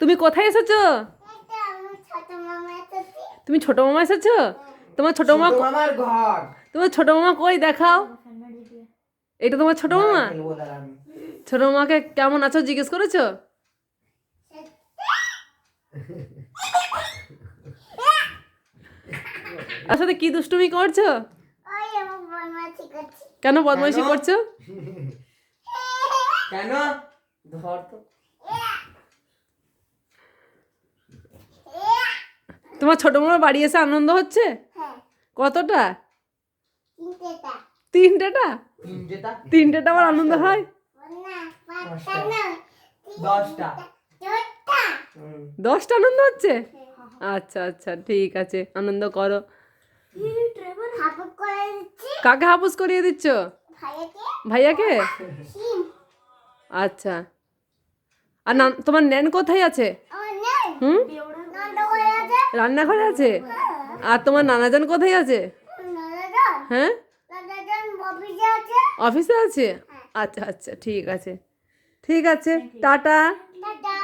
তুমি কোথায় এসেছ? এটা আমার ছোট মামা এসেছে? তুমি ছোট মামা এসেছ তোমার ছোট মামা মামার ঘর। তোমার ছোট মামা কই দেখাও। এটা তোমার ছোট মামা? ছোট মামাকে কেমন আছো জিজ্ঞেস করেছ? সাথে কি দুষ্টুমি করছি? কেন বদমাইশি করছ? কেন? ধর তো। তোমার ছোট মামার বাড়ি এসে আনন্দ হচ্ছে? হ্যাঁ। কতটা? তিনটেটা। তিনটেটা? আবার আনন্দ হয়? না দশটা। দশটা। আনন্দ হচ্ছে? আচ্ছা আচ্ছা ঠিক আছে আনন্দ করো। কাকে হাপুস করিয়ে দিচ্ছ? ভাইয়াকে। আচ্ছা। আর নাম তোমার ন্যান কোথায় আছে? হুম? রান্নাঘরে আছে? আর তোমার নানাজান কোথায় আছে? হ্যাঁ? অফিসে আছে? আচ্ছা আচ্ছা ঠিক আছে। ঠিক আছে টাটা। টাটা।